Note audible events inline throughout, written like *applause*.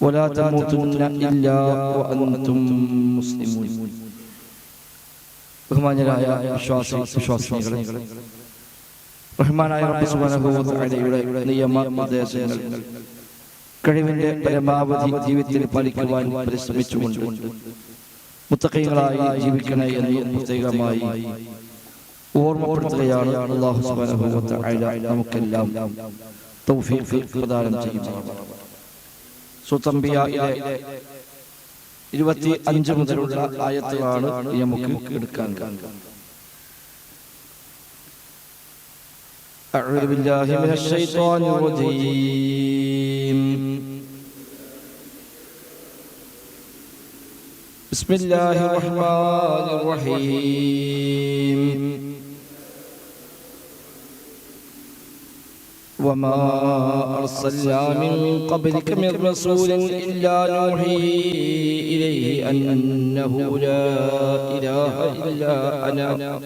ولا تموتن إلا وأنتم مسلمون ബഹുമാന്യരായ വിശ്വാസി വിശ്വാസികളെ റഹ്മാനായ റബ്ബ് സുബ്ഹാനഹു വ തആലയുടെ നിയമ നിർദ്ദേശങ്ങൾ കഴിവിന്റെ പരമാവധി ജീവിതത്തിൽ പാലിക്കുവാൻ പരിശ്രമിച്ചുകൊണ്ട് മുത്തഖീങ്ങളായി ജീവിക്കണേ എന്ന് പ്രത്യേകമായി ഓർമ്മപ്പെടുത്തുകയാണ് അല്ലാഹു സുബ്ഹാനഹു വ തആല നമുക്കെല്ലാം തൗഫീഖ് പ്രദാനം ചെയ്യുന്നത് സുത്തംബിയയിലെ ഇരുപത്തി അഞ്ച് മുതലുള്ള ആയത്തുകളാണ് നമുക്ക് എടുക്കാൻ أعوذ بالله من الشيطان الرجيم بسم الله الرحمن الرحيم وما أرسلنا من قبلك من رسول إلا نوحي إليه أنه لا إله إلا أنا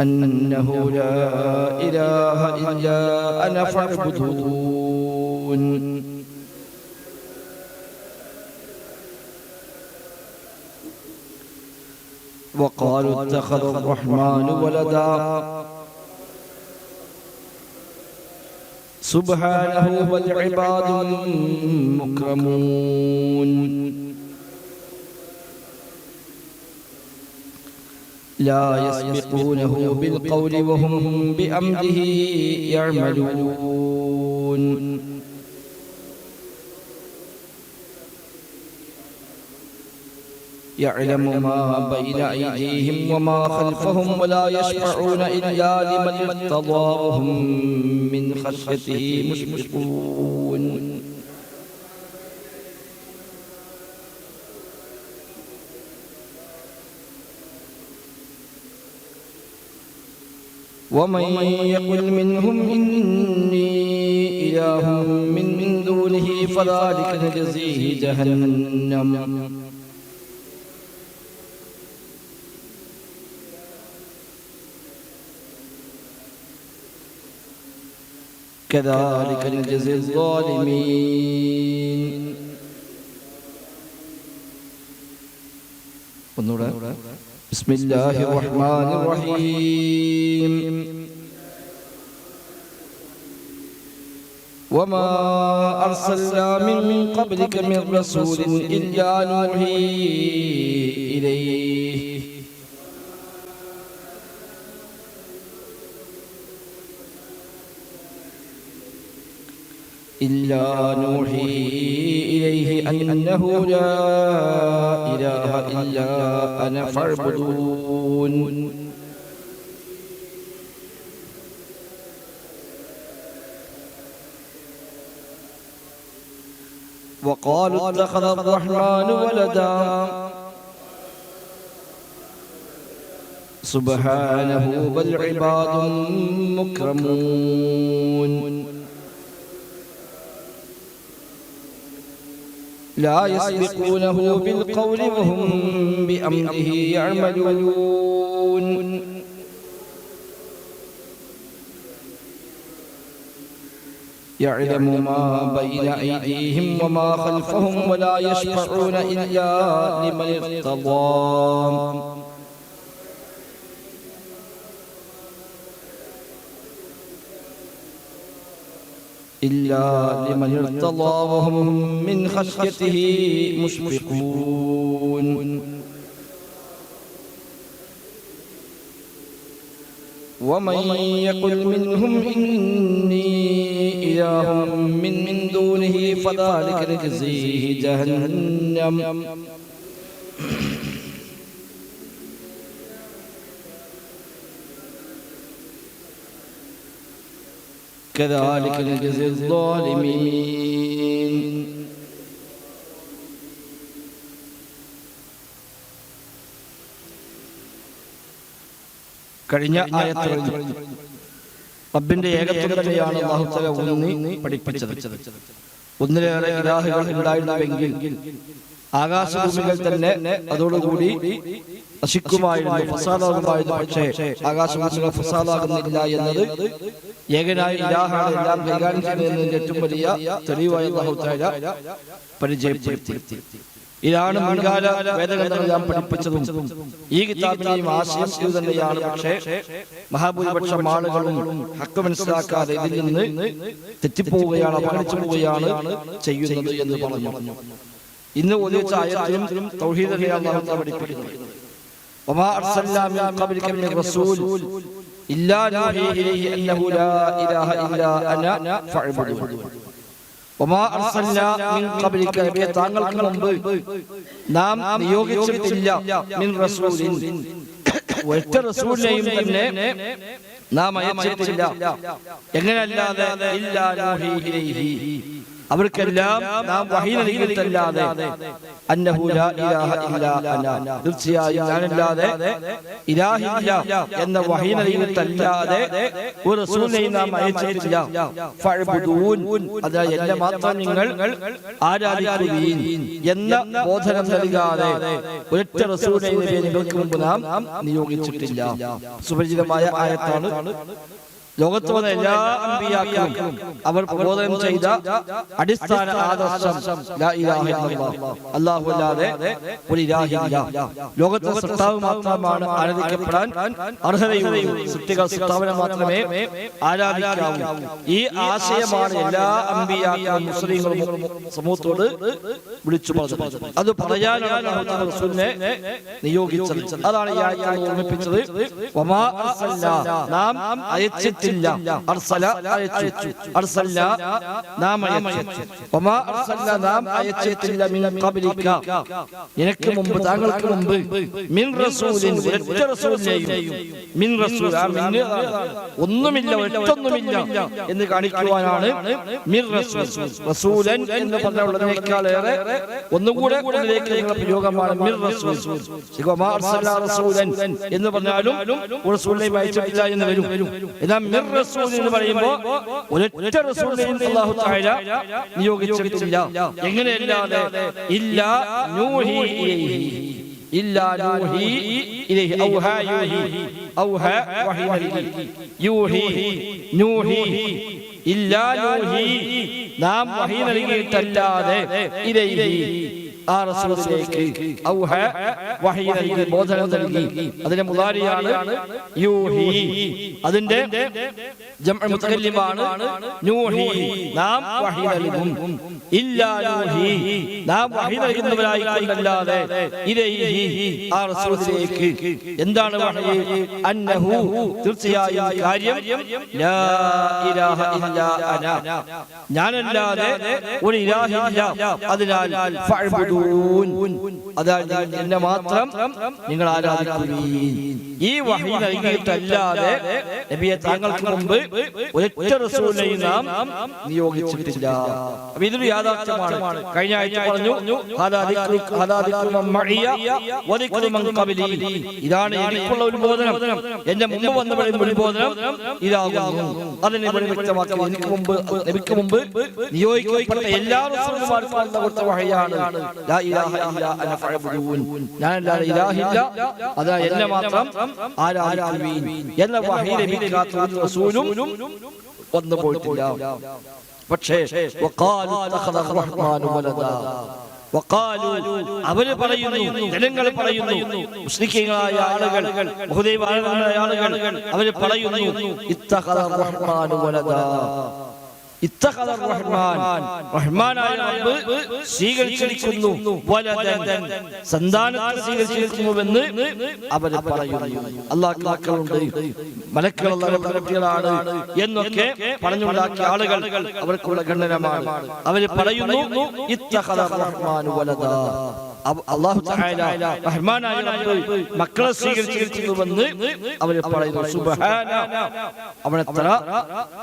أنه لا إله إلا أنا فاعبدون وقالوا اتخذ الرحمن ولدا. سبحانه والعباد مكرمون لا يسبقونه بالقول وهم بأمره يعملون. يعلم ما بين أيديهم وما خلفهم ولا يشفعون إلا لمن ارتضى وهم من خشيته مشفقون. ومن يقل منهم إني إله من دونه فذلك نجزيه جهنم. كذلك نجزي الظالمين. بسم الله الرحمن الرحيم وما أرسلنا من قبلك من رسول إلا نوحي إليه إلا نوحي إليه أنه لا إله إلا أنا فاعبدون. وقالوا اتخذ الرحمن ولدا. سبحانه بل عباد مكرمون. لا يسبقونه بالقول وهم بأمره يعملون. يعلم ما بين أيديهم وما خلفهم ولا يشفعون إلا لمن ارتضى. إلا لمن ارتضى وهم من خشيته مشفقون. ومن يقل منهم إني إله من, من دونه فذلك نجزيه جهنم. كذلك نجزي الظالمين കഴിഞ്ഞ ആയത്തുകളിൽ റബ്ബിന്റെ ഏകത്വം തന്നെയാണ് അല്ലാഹു തആല ഊന്നി പഠിപ്പിച്ചത് ഒന്നിലേറെ ഇലാഹുകൾ ഉണ്ടായിരുന്നുവെങ്കിൽ ആകാശഭൂമികൾ തന്നെ അതോടുകൂടി നശിക്കുമായിരുന്നു ഫസാദാകുമായിരുന്നു. പക്ഷേ ആകാശഭൂമികൾ ഫസാദാകുന്നില്ല എന്നത് ഏകനായ ഇലാഹാണ് എല്ലാം കൈകാര്യം ചെയ്യുന്നതിന്റെ ഏറ്റവും വലിയ തെളിവായി തആല പരിചയപ്പെടുത്തി. ഇതാണ് മുൻകാല വേദഗ്രന്ഥങ്ങളെല്ലാം പഠിപ്പിച്ചതും. ഈ കിതാബിന്റെയും ആശയം ഇത് തന്നെയാണ്. പക്ഷേ മഹാഭൂരിപക്ഷം ആളുകളും ഹക്ക് മനസ്സിലാക്കാതെ ഇതിൽ നിന്ന് തെറ്റിപ്പോവുകയാണ് അപകടിച്ചു പോവുകയാണ് ചെയ്യുന്നത് എന്ന് പറഞ്ഞു. ഇന്ന് ഒന്നിച്ച ആയത്തിലും തൗഹീദ് തന്നെയാണ് അല്ലാഹു തആല പഠിപ്പിക്കുന്നത് وما أرسلنا من قبلك من رسول إلا نوحي إليه أنه لا إله إلا أنا فاعبدون ഒമാ അർസൽന മിൻ ഖബ്ലിക നബിയെ താങ്കൾക്ക് മുമ്പ് നാം നിയോഗിച്ചിട്ടില്ല മിൻ റസൂലിൻ *coughs* ഒറ്റ റസൂലിനെയും തന്നെ നാം അയച്ചിട്ടില്ല എങ്ങനെയല്ലാതെ ഇല്ലാ നൂഹി ഇലൈഹി അവർക്കെല്ലാം നാം വഹി നൽകിയിട്ടല്ലാതെ അന്നഹു ലാ ഇലാഹ ഇല്ലാ അന. തീർച്ചയായും ഞാനല്ലാതെ ഇലാഹില്ല എന്ന വഹി നൽകിയിട്ടല്ലാതെ ഒരു റസൂലിനെയും നാം അയച്ചിട്ടില്ല. ഫഅബ്ദൂൻ. അതാ എന്നെ മാത്രം നിങ്ങൾ ആരാധിക്കുകയും എന്ന ബോധനം നൽകാതെ ഒരൊറ്റ റസൂലിനെ നിങ്ങൾക്ക് മുമ്പ് നാം നിയോഗിച്ചിട്ടില്ല. സുപരിചിതമായ ആയത്താണ് ലോകത്ത് വന്ന എല്ലാ അമ്പിയാക്കളും അവർ പ്രബോധനം ചെയ്ത അടിസ്ഥാന ആദർശം. അല്ലാഹു അല്ലാതെ ഒരു ഇലാഹില്ല ലോകത്തെ സൃഷ്ടാവ് മാത്രമാണ് ആരാധിക്കപ്പെടാൻ അർഹതയുള്ളൂ. സൃഷ്ടാവിനെ മാത്രമേ ആരാധിക്കാവൂ. ഈ ആശയമാണ് എല്ലാ അമ്പിയാക്കളും മുസ്ലിങ്ങളും സമൂഹത്തോട് വിളിച്ചു പറഞ്ഞത്. അത് പറയാനാണ് റസൂലിനെ നിയോഗിച്ചത്. അതാണ് ഈ ആയത്തിൽ ഓർമ്മിപ്പിച്ചത്. വമാ അയച്ചിട്ട് നാം അയച്ചിട്ടില്ല അർസല. അയച്ചു അർസൽന നാം അയച്ചു വമാ അർസൽന നാം മിൻ ഖബ്ലിക. നിനക്ക് മുമ്പ് താങ്കൾക്ക് മുമ്പ് മിൻ റസൂലിൻ ഒറ്റ റസൂലിനെയും മിൻ റസൂൽ ആ മിൻ ഒന്നുമില്ല ഒറ്റൊന്നുമില്ല എന്ന് കാണിക്കുവാനാണ് റസൂൽ. റസൂലൻ എന്ന് പറഞ്ഞുള്ളതിനേക്കാളേറെ ഒന്നുകൂടെ നിങ്ങളുടെ പ്രയോഗമാണ് മിർ റസൂൽ. എന്ന് പറഞ്ഞാലും ഒരു വായിച്ചിട്ടില്ല എന്ന് വരും. എന്നാൽ മിർ എന്ന് പറയുമ്പോൾ ഒരൊറ്റ അല്ലാഹു തആല നിയോഗിച്ചിട്ടില്ല. എങ്ങനെയല്ലാതെ? ഇല്ല നൂഹി ഇല്ലാ നൂഹി ഇലൈഹി. ഔഹ യൂഹി. ഔഹ വഹി യൂഹി നൂഹി. ഇല്ലാ നൂഹി. നാം വഹി നൽകിയിട്ടല്ലാതെ ഇലൈഹി. ആ റസൂലിലേക്ക് ഔഹ വഹി നൽകി ബോധനം നൽകി. അതിന്റെ മുതാരിയാണ് യൂഹി. അതിന്റെ ജംഅ മുതകല്ലിമാണ് നൂഹി. നാം വഹി നൽകും. ഇല്ലാ നൂഹി. നാം വഹി നൽകുന്നവരായി കൊണ്ടല്ലാതെ ഇലൈഹി ആ റസൂലിലേക്ക് എന്താണ് വഹി? അന്നഹു. തീർച്ചയായും കാര്യം ലാ ഇലാഹ ഇല്ലാ അന. ഞാനല്ലാതെ ഒരു ഇലാഹില്ല അതിനാൽ അതായത് എന്നെ മാത്രം നിങ്ങൾ ആരാധിക്കുകയും ഈ വഹി നൽകിയിട്ടല്ലാതെ നബിയെ താങ്കൾക്ക് മുമ്പ് ഒരൊറ്റ റസൂലിനെയും നാം നിയോഗിച്ചിട്ടില്ല. അപ്പൊ ഇതൊരു യാഥാർത്ഥ്യമാണ്. കഴിഞ്ഞ ആഴ്ച പറഞ്ഞു. ഇതാണ് എനിക്കുള്ള ഉത്ബോധനം എന്റെ മുമ്പ് വന്നവരുടെ ഉത്ബോധനം ഇതാകുന്നു. അതിനെ വ്യക്തമാക്കി എനിക്ക് മുമ്പ് നബിക്ക് മുമ്പ് നിയോഗിക്കപ്പെട്ട എല്ലാ റസൂലുമാർക്കും കൊടുത്ത വഹയാണ്. ഞാനല്ലാതെ ഇലാഹില്ല അതാ എന്നെ മാത്രം ആരാധിക്കുവീൻ എന്ന വഹീ ലഭിക്കാത്ത ഒരു റസൂലും വന്നു പോയിട്ടില്ല. പക്ഷേ അവർ പറയുന്നു ജനങ്ങൾ പറയുന്നു മുസ്ലിങ്ങളായ ആളുകൾ ബഹുദൈവ ആളുകൾ അവർ പറയുന്നു ഇത്തഖദ റഹ്മാനു വലദാ. റഹ്മാനായ റബ്ബ് സ്വീകരിച്ചിരിക്കുന്നു. സന്താനത്തെ സ്വീകരിച്ചിരിക്കുന്നുവെന്ന് അവർ പറയുന്നു. അള്ളാഹ് മക്കളുണ്ട്. മലക്കൾ കുട്ടികളാണ് എന്നൊക്കെ പറഞ്ഞുണ്ടാക്കിയ ആളുകൾ അവർക്കുള്ള ഖണ്ഡനമാണ്. അവർ പറയുന്നു ഇത്തഖദ റഹ്മാൻ അവ- അള്ളാഹു റഹ്മാനായ മക്കളെ സ്വീകരിച്ചിരിക്കുന്നുവെന്ന് അവർ പറയുന്നു. സുബ്ഹാന അവനെത്ര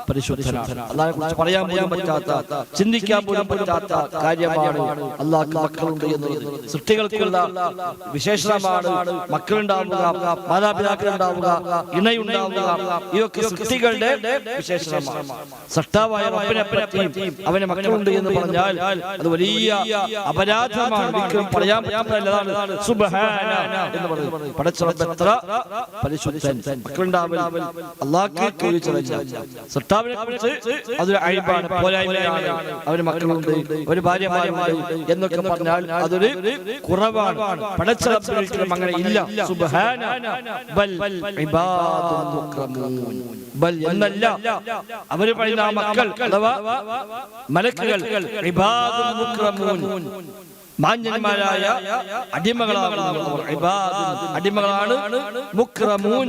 പരിശുദ്ധനാണ് അള്ളാഹിനെ കുറിച്ച് പറയാൻ പോലും പറ്റാത്ത ചിന്തിക്കാൻ പോലും പറ്റാത്ത കാര്യമാണ് അള്ളാഹ്ക്ക് മക്കളുണ്ട് എന്നുള്ളത്. സൃഷ്ടികൾക്കുള്ള വിശേഷമാണ് മക്കളുണ്ടാവുക മാതാപിതാക്കളുണ്ടാവുക ഇണയുണ്ടാവുക ഇതൊക്കെ സൃഷ്ടികളുടെ വിശേഷണമാണ്. സൃഷ്ടാവായ റബ്ബിനെ പറ്റി അവന് മക്കളുണ്ട് എന്ന് പറഞ്ഞാൽ അത് വലിയ അപരാധമാണ്. ഒരിക്കലും പറയാൻ പറ്റുന്നതല്ലതാണ് സുബ്ഹാന എന്ന് പറയുന്നത് പടച്ച റബ്ബ് എത്ര പരിശുദ്ധൻ. മക്കളുണ്ടാവൽ. അള്ളാഹ്ക്ക് സൃഷ്ടാവിനെ കുറിച്ച് അതൊരു അഴിബാണ് പോരായ്മയാണ്. അവന് മക്കളുണ്ട്. ഒരു ഭാര്യമാരുണ്ട് എന്നൊക്കെ പറഞ്ഞാൽ അതൊരു കുറവാണ്. പടച്ച റബ്ബിന് അങ്ങനെ ഇല്ല. സുബ്ഹാന. ബൽ. ഇബാദുൻ മുക്രമൂൻ. ബൽ എന്നല്ല. അവർ പറയുന്ന മക്കൾ. അഥവാ മലക്കുകൾ. ഇബാദുൻ മുക്രമൂൻ. മാന്യന്മാരായ അടിമകളാണ് അടിമകളാണ് മുക്രമൂൻ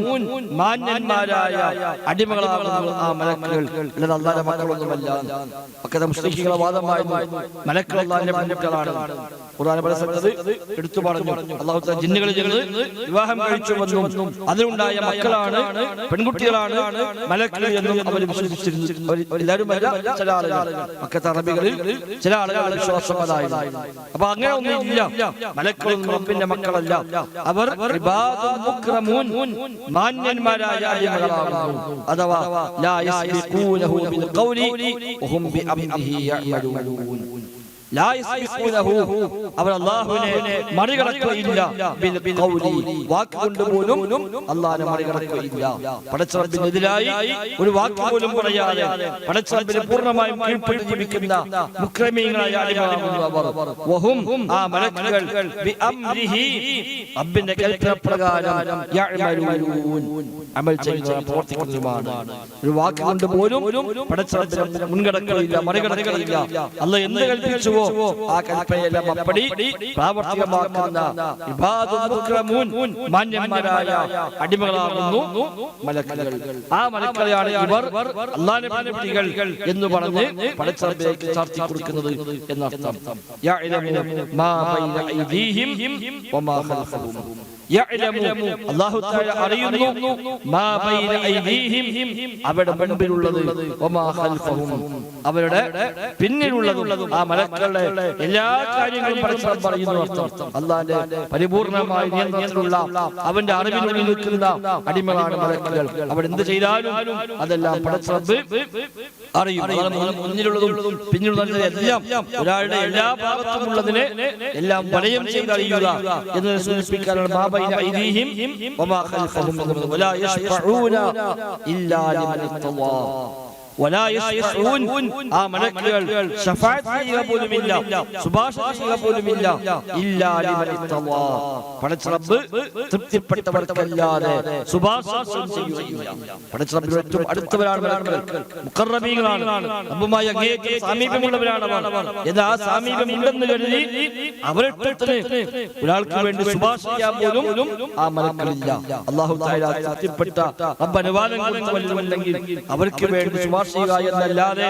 മാന്യന്മാരായ അടിമകളാകുന്നവർ ആ മലക്കുകൾ. അല്ലാതെ അള്ളാന്റെ മക്കളൊന്നുമല്ല. ഒക്കെ മുസ്ലിങ്ങളെ വാദമായിരുന്നു മലക്കൾ അള്ളാന്റെ മുന്നിട്ടാണ് ഖുർആൻ പറയുന്നത് എടുത്തു പറഞ്ഞു. അള്ളാഹു ജിന്നുകളിൽ വിവാഹം കഴിച്ചു വന്നു. അതിലുണ്ടായ മക്കളാണ് പെൺകുട്ടികളാണ് മലക്കുകൾ എന്നും അവർ വിശ്വസിച്ചിരുന്നു എല്ലാവരും ചില ആളുകൾ. മക്കത്തെ അറബികളിൽ ചില ആളുകൾ വിശ്വാസം അതായിരുന്നു അപ്പൊ അങ്ങനെ ഒന്നും ഇല്ല മലക്കളൊന്നും റബ്ബിന്റെ മക്കളല്ല. അവർ മാന്യന്മാരായ അടിമകളാകുന്നു. അഥവാ ലാ യസ്ബിഖൂനഹു ബിൽ ഖൗലി വഹും ബിഅംരിഹി യഅമലൂൻ. അവർ ഒരു വാക്ക് പോലും പറയാതെ ആ ഒരു പോലും അല്ല എന്ത് കൽപ്പിച്ചുവോ ആ കൽപ്പനയെല്ലാം അപ്പടി പ്രാവർത്തികമാക്കുന്ന മാന്യന്മാരായ അടിമകളാകുന്നു മലക്കുകൾ. ആ മലക്കളെയാണ് ഇവർ അള്ളാഹിന്റെ കുട്ടികൾ എന്ന് പറഞ്ഞ് പടച്ചറബിലേക്ക് ചർച്ച കൊടുക്കുന്നത് എന്നർത്ഥം. അറിയുന്നു. അവരുടെ മുൻപിലുള്ളത് അവരുടെ പിന്നിലുള്ളതും. ആ മലക്കളുടെ എല്ലാ കാര്യങ്ങളും പരസ്പരം പറയുന്നു അർത്ഥം. അള്ളാന്റെ പരിപൂർണമായ നിയന്ത്രണത്തിലുള്ള അവന്റെ അറിവിനുള്ളിൽ നിൽക്കുന്ന അടിമകളാണ് മലക്കുകൾ അവർ എന്ത് ചെയ്താലും അതെല്ലാം പടച്ചറബ് അറിയും. മുന്നിലുള്ളതും പിന്നിലുള്ളതും എല്ലാം ഒരാളുടെ എല്ലാ ഭാഗത്തുമുള്ളതിനെ എല്ലാം വലയം ചെയ്ത് അറിയുക എന്ന് സൂചിപ്പിക്കാനാണ് മാ ബൈന أيديهم വമാ خلفهم ولا വലാ إلا വലാ യശ്ഫഊൻ ആ മലക്കുകൾ ചെയ്യുക പോലുമില്ല ശുപാർശ ചെയ്യുക പോലുമില്ല ഇല്ലാ ലിമൻ ഇർത്തദാ പടച്ച റബ്ബ് തൃപ്തിപ്പെട്ടവർക്കല്ലാതെ ശുപാർശ ചെയ്യുകയില്ല. പടച്ച റബ്ബിന് ഏറ്റവും അടുത്തവരാണ് മലക്കുകൾ മുഖറബീകളാണ് റബ്ബുമായി അങ്ങേക്ക് സാമീപ്യമുള്ളവരാണ് അവർ എന്നാൽ ആ സാമീപ്യം ഉണ്ടെന്ന് കരുതി അവരിട്ടത്തിന് ഒരാൾക്ക് വേണ്ടി ശുപാർശ ചെയ്യാൻ പോലും ആ മലക്കളില്ല. അള്ളാഹു തൃപ്തിപ്പെട്ട റബ്ബ് അനുവാദം കൊടുത്തുവല്ലെങ്കിൽ അവർക്ക് വേണ്ടി ചെയ്യുക എന്നല്ലാതെ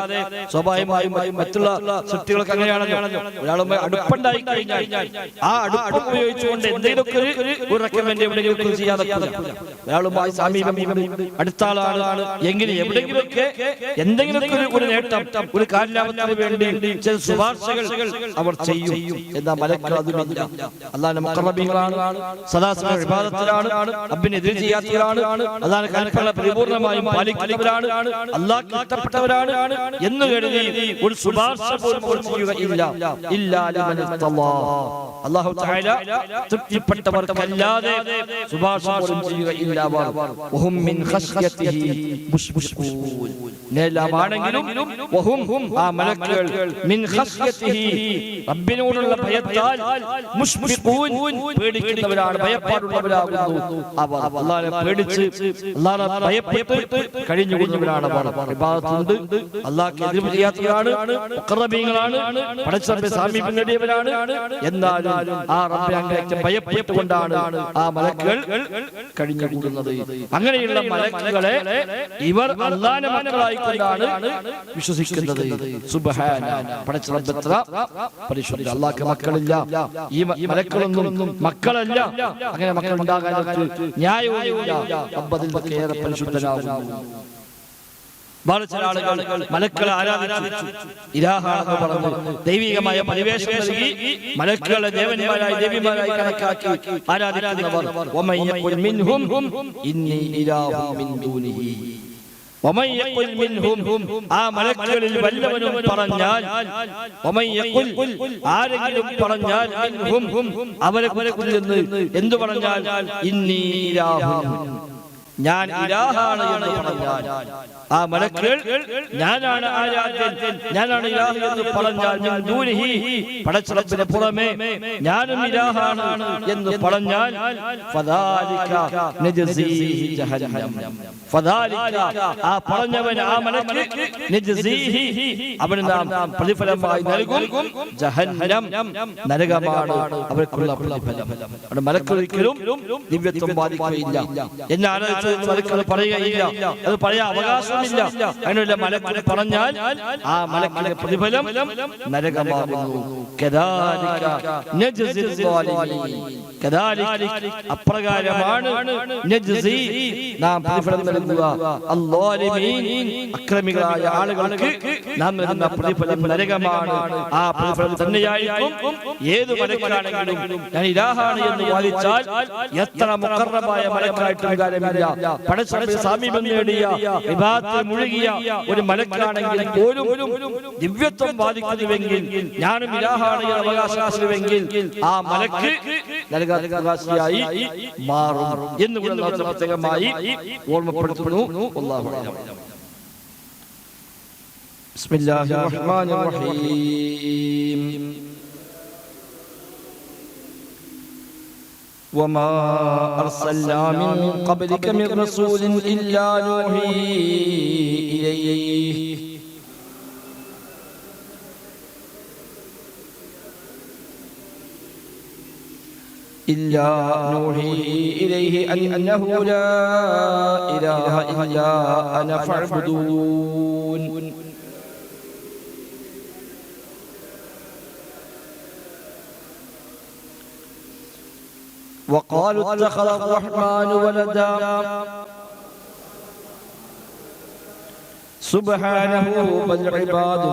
സ്വാഭാവികമായും മറ്റുള്ള സൃഷ്ടികളൊക്കെ അങ്ങനെയാണല്ലോ. ഒരാളുമായി അടുപ്പുണ്ടായി കഴിഞ്ഞാൽ ആ അടുപ്പ് ഉപയോഗിച്ചുകൊണ്ട് എന്തെങ്കിലുമൊക്കെ ഒരു- എവിടെയെങ്കിലും ഒരാളുമായി സാമീപ്യം അടുത്ത ആളാണ് എങ്കിൽ എവിടെയെങ്കിലുമൊക്കെ എന്തെങ്കിലുമൊക്കെ ഒരു- നേട്ടം ഒരു കാര്യലാഭത്തിന് വേണ്ടി ചില ശുപാർശകൾ അവർ ചെയ്യും. എന്നാ മലക്കൾ അതുമില്ല മക്കളാണ് മുഖറബികളാണ് സദാസമയ റബ്ബിനെതിരെ ചെയ്യാത്തവരാണ് അതാണ് കൽപ്പന പരിപൂർണമായും പാലിക്കുന്നവരാണ് അള്ളാഹ് ഇഷ്ടപ്പെട്ടവരാണ് എന്ന് കരുതി ഒരു ശുപാർശ പോലും അവർ ചെയ്യുകയില്ല. അള്ളാഹു തൃപ്തിപ്പെട്ടവർക്കല്ലാതെ ശുപാർശ പോലും ചെയ്യുകയില്ല ആ മലക്കുകൾ മിൻ റബ്ബിനോടുള്ള ഭയത്താൽ പേടിക്കുന്നവരാണ്. ഭയപ്പാടുള്ളവരാകുന്നു. അവർ പേടിച്ച് ഭയപ്പെട്ട് അവർ ഇബാദത്തുണ്ട് അള്ളാഹ് എതിർപ്പ് ചെയ്യാത്തവരാണ് മുഖറബീങ്ങളാണ് പടച്ചറബെ സാമീപ്യം നേടിയവരാണ്. എന്നാലും ആ റബ്ബെ അങ്ങേയറ്റം ഭയപ്പെട്ടുകൊണ്ടാണ് ആ മലക്കുകൾ കഴിഞ്ഞു കൂടുന്നത് അങ്ങനെയുള്ള മലക്കുകളെ ഇവർ അല്ലാന മക്കളായി കൊണ്ടാണ് വിശ്വസിക്കുന്നത്. സുബ്ഹാന. പടച്ചറബെത്ര പരിശുദ്ധ. അള്ളാഹ്ക്ക് മക്കളില്ല. ഈ മലക്കളൊന്നും മക്കളല്ല. അങ്ങനെ മക്കൾ ഉണ്ടാകാൻ ന്യായവുമില്ല. അബ്ബതിൽ ഏറെ പരിശുദ്ധനാകുന്നു. വേറെ ചില ആളുകൾ മലക്കളെ ആരാധിച്ചു. പറഞ്ഞു ദൈവികമായ പരിവേഷം നൽകി മലക്കുകളെ ദേവന്മാരായി ദേവിമാരായി കണക്കാക്കി ആരാധിക്കുന്നവർ. ആ മലക്കുകളിൽ വല്ലവനും പറഞ്ഞാൽ ആരെങ്കിലും പറഞ്ഞാൽ അവരെ കുറിച്ച് എന്തു പറഞ്ഞാൽ ഞാൻ എന്ന് പറഞ്ഞാൽ ആ മലക്കുകൾ ഞാനാണ് ആരാധ്യൻ. ഞാനാണ് ഇലാഹ് എന്ന് പറഞ്ഞാൽ മിൻ ദൂനിഹി. പടച്ചറപ്പിന് പുറമേ ഞാനും ഇലാഹാണ് എന്ന് പറഞ്ഞാൽ ഫദാലിക നജ്സീഹി ജഹന്നം. ഫദാലിക ആ പറഞ്ഞവൻ ആ മലക്ക് നജ്സീഹി അവന് നാം പ്രതിഫലമായി നൽകും. ജഹന്നം നരകമാണ് അവർക്കുള്ള പ്രതിഫലം. അവിടെ മലക്കൊരിക്കലും ദിവ്യത്വം ബാധിക്കുകയില്ല എന്നാണ് മലക്കൾ പറയുകയില്ല. അത് പറയാൻ അവകാശമില്ല അതിനുള്ള മലക്ക് പറഞ്ഞാൽ ആ മലക്കിന്റെ പ്രതിഫലം നരകമാകുന്നു. അപ്രകാരമാണ്. നാം പ്രതിഫലം ആളുകൾക്ക് നാം നൽകുന്ന പ്രതിഫലം നരകമാണ്. ആ പ്രതിഫലം എന്ന് എത്ര മലക്കായിട്ടും കാര്യമില്ല. നേടിയ വിഭാഗത്തിൽ മുഴുകിയ ഒരു മലക്കാണെങ്കിൽ പോലും ദിവ്യത്വം ബാധിക്കുന്നുവെങ്കിൽ ഞാനും ഇലാഹാണ് അവകാശിക്കുന്നുവെങ്കിൽ ആ മലക്ക് നൽകാതായി മാറും എന്ന് പ്രത്യേകമായി ഓർമ്മപ്പെടുത്തുന്നു. ബിസ്മില്ലാഹിർ റഹ്മാനിർ റഹീം. وما أرسلنا من قبلك من رسول إلا نوحي إليه. إلا نوحي إليه أنه لا إله إلا أنا فاعبدون. وقالوا اتخذ الرحمن ولدا. سبحانه بل عباد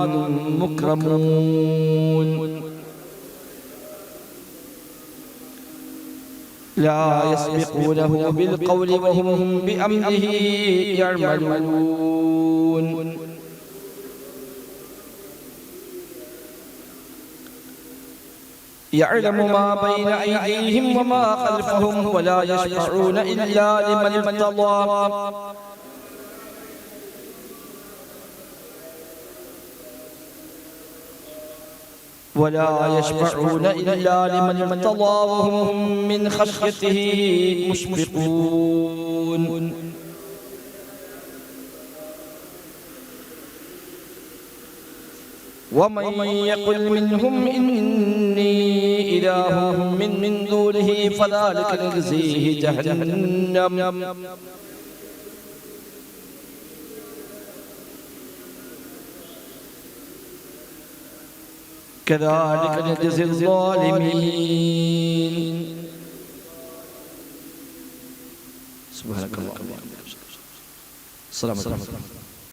مكرمون. لا يسبقونه بالقول وهم بأمره يعملون. يعلم ما بين أيديهم وما خلفهم ولا يشفعون إلا لمن ارتضى ولا يشفعون إلا لمن ارتضى وهم من خشيته مشفقون. ومن يقل منهم إني إله من من دونه فذلك نجزيه جهنم. كذلك نجزي الظالمين. سبحانك اللهم وبحمدك. السلام عليكم.